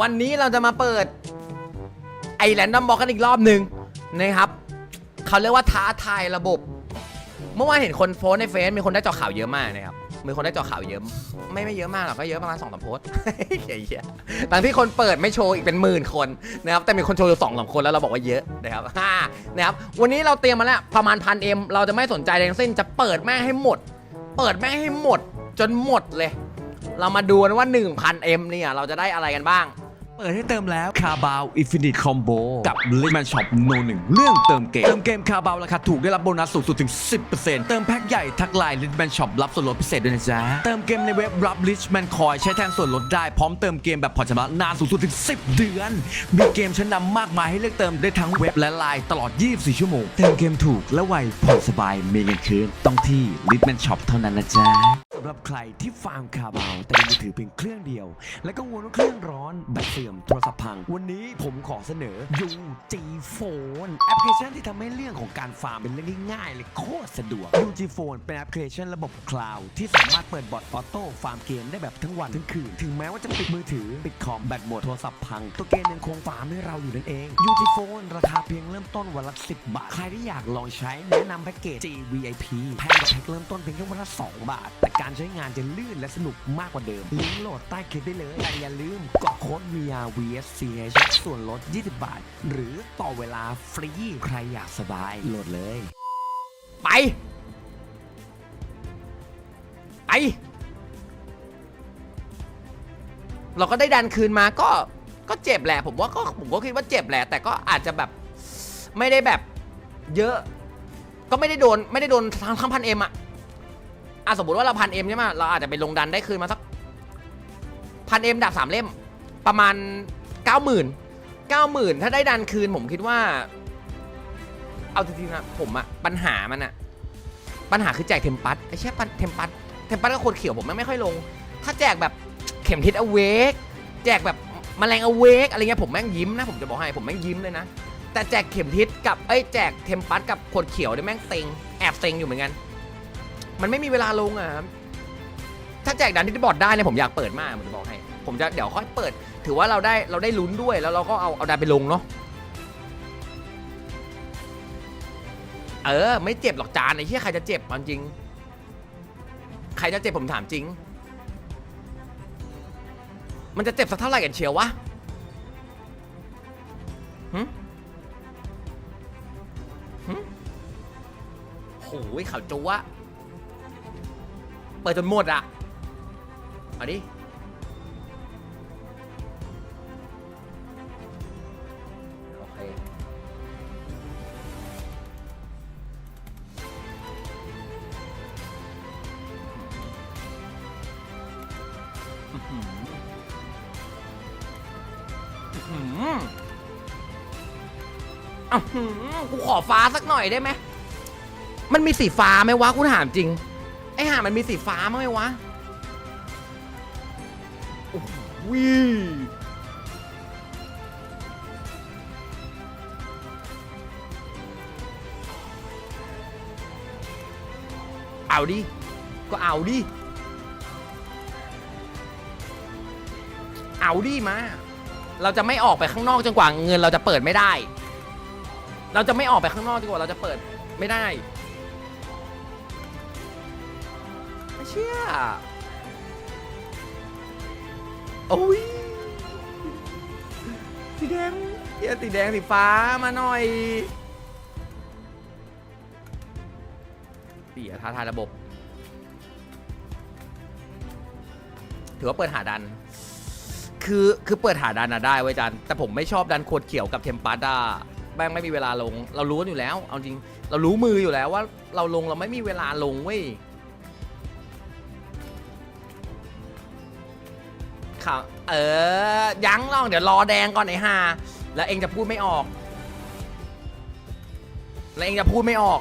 วันนี้เราจะมาเปิดไอแลนดอมบอกกันอีกรอบหนึ่งนะครับเขาเรียกว่าท้าทายระบบ เมื่อวานเห็นคนโพสในเฟซมีคนได้จอข่าวเยอะมากนะครับมีคนได้จอข่าวเยอะไม่ไม่เยอะมากหรอกก็เยอะประมาณสองสามโพสต์เหี้ยๆบางที่คนเปิดไม่โชว์อีกเป็นหมื่นคนนะครับแต่มีคนโชว์อยู่สองสามคนแล้วเราบอกว่าเยอะนะครับฮ่านะครับวันนี้เราเตรียมมาแล้วประมาณพันเอ็มเราจะไม่สนใจอะไรทั้งสิ้นจะเปิดแม่งให้หมด เปิดแม่งให้หมด จนหมดเลย เรามาดูกันว่า 1,000 M เนี่ย เราจะได้อะไรกันบ้าง เปิดให้เติมแล้วคาบาวอินฟินิตคอมโบกับลิมันช็อปโนหนึ่งเรื่องเติมเกม เติมเกมคาบาวราคาถูกได้รับโบนัสสูงสุดถึง 10%เติมแพ็กใหญ่ทักไลน์ลิมันช็อปรับส่วนลดพิเศษด้วยนะจ๊ะ เติมเกมในเว็บรับลิชแมนคอยใช้แทนส่วนลดได้พร้อมเติมเกมแบบผ่อนชำระนานสูงสุดถึง 10 เดือน มีเกมชั้นนำมากมายให้เลือกเติมได้ทั้งเว็บและไลน์ตลอด 24 ชั่วโมงเติมเกมถูกและไวผ่อนสบายมีเงินคืนต้องที่ลิชแมนช็อปเท่านั้นนะจ๊ะำหรับใครที่ฟาร์มคาบาวแต่มีมือถือเพียงเครื่องเดียว และกังวลว่าเครื่องร้อนแบตเสื่อมโทรศัพท์พัง วันนี้ผมขอเสนอ UG Phone แอปพลิเคชันที่ทำให้เรื่องของการฟาร์มเป็นเรื่องที่ง่ายและโคตรสะดวก UG Phone เป็นแอปพลิเคชันระบบคลาวด์ที่สามารถเปิดบอทออโต้ฟาร์มเกมได้แบบทั้งวันทั้งคืน ถึงแม้ว่าจะปิดมือถือปิดคอมแบตหมดโทรศัพท์พัง ตัวเกมยังคงฟาร์มให้เราอยู่นั่นเอง UG Phone ราคาเพียงเริ่มต้นวันละ10 บาท ใครที่อยากลองใช้แนะนำแพ็กเกจ GVIP แพงกว่าแพ็กเริ่มต้นเพียงแค่วันละ2บาท แต่การใช้งานจะลื่นและสนุกมากกว่าเดิม ลิงก์โหลดใต้คลิปได้เลย แต่อย่าลืมกดโค้ด VR VSCH ส่วนลด 20 บาท หรือต่อเวลาฟรี ใครอยากสบายโหลดเลย ไป ไป เราก็ได้ดันคืนมาก็ก็เจ็บแหละ ผมว่าก็ผมก็คิดว่าเจ็บแหละ แต่ก็อาจจะแบบไม่ได้แบบเยอะ ก็ไม่ได้โดนไม่ได้โดนทั้งทั้งพันเอ็มอะ อะสมมติว่าเราพันเอ็มใช่ไหมเราอาจจะไปลงดันได้คืนมาสักพันเอ็มดาบสามเล่ม ประมาณเก้าหมื่นเก้าหมื่นถ้าได้ดันคืนผมคิดว่า เอาจริงๆนะผมอะปัญหามันอะปัญหาคือแจกเทมปัสไอ้เช่ปันเทมปัสเทมปัสก็คตรเขียวผมแม่งไม่ค่อยลง ถ้าแจกแบบเข็มทิศอเวกแจกแบบแมลงอเวกอะไรเงี้ยผมแม่งยิ้มนะผมจะบอกให้ผมแม่งยิ้มเลยนะแต่แจกเข็มทิศกับเอ้ยแจกเทมปัสกับคตรเขียวเนี่ยแม่งเซ็งแอบเซ็งอยู่เหมือนกัน มันไม่มีเวลาลงอะครับถ้าแจกดันที่บอร์ดได้เนี่ยผมอยากเปิดมากผมจะบอกให้ ผมจะเดี๋ยวค่อยเปิด ถือว่าเราได้เราได้ลุ้นด้วยแล้วเราก็เอาเอาดันไปลงเนาะเออ ไม่เจ็บหรอกจานไอ้ที่ใครจะเจ็บเอาจริง ใครจะเจ็บผมถามจริง มันจะเจ็บสักเท่าไหร่กันเชียววะหึหึโหยข่าวจัวะ เปิดจนหมดอะเอาดิโอเคอืมอ้าวหือกูขอฟ้าสักหน่อยได้ไหม มันมีสีฟ้าไหมวะกูถามจริง อ้ห่ามันมีสีฟ้ามั้ยไหมวะโอ้โหเอาดิ ก็เอาดิ เอาดิมา เราจะไม่ออกไปข้างนอกจนกว่าเงินเราจะเปิดไม่ได้ เราจะไม่ออกไปข้างนอกจนกว่าเราจะเปิดไม่ได้ ไม่เชื่อโอ้ยสีแดงเยสีแดงสีฟ้ามาหน่อยเสียท้าทายระบบ ถือว่าเปิดหาดัน คือคือเปิดหาดันอะได้ไว้ยจันแต่ผมไม่ชอบดันโคดเขียวกับเทมปัสอะแม่งไม่มีเวลาลง เรารู้อยู่แล้ว เอาจริง เรารู้มืออยู่แล้วว่า เราลงเราไม่มีเวลาลงเว้ย ข่าวเออ ยั้งลองเดี๋ยวรอแดงก่อนไอ้ห่าแล้วเองจะพูดไม่ออก แล้วเองจะพูดไม่ออก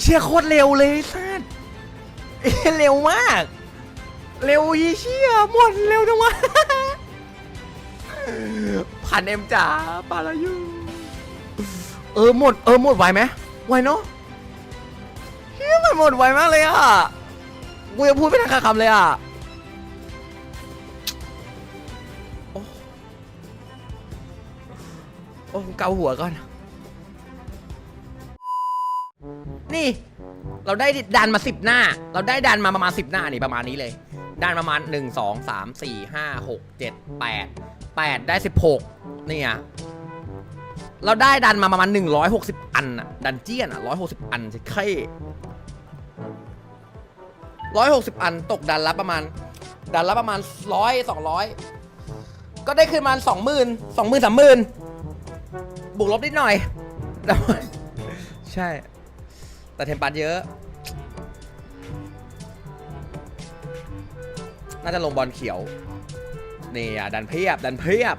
เชี่ยโคตรเร็วเลยสัสเอ๊ะเร็วมาก เร็วยี่เชี่ยหมดเร็วจังวะพันเอ็มจ๋าปาลายูเออหมด เออหมดไวไหมไวเนาะันหมดไวมากเลยอะ กูจะพูดไม่ทันคำเลยอะโอ้โอ้เกาหัวก่อน นี่ เราได้ดันมาสิบหน้า เราได้ดันมาประมาณสิบหน้านี่ประมาณนี้เลย ดันประมาณหนึ่งสองสามสี่ห้าหกเจ็ดแปดแปดได้สิบหกเนี่ย เราได้ดันมาประมาณหนึ่งร้อยหกสิบอันอะดันเจียนอะร้อยหกสิบอันจใค่ 160 อันตกดันละประมาณ ดันละประมาณ 100 200 ก็ได้ขึ้นมา20,000 20,000 30,000บวกลบนิดหน่อย ใช่ แต่เทมปันเยอะ น่าจะลงบอลเขียว นี่อะ ดันเพียบ ดันเพียบ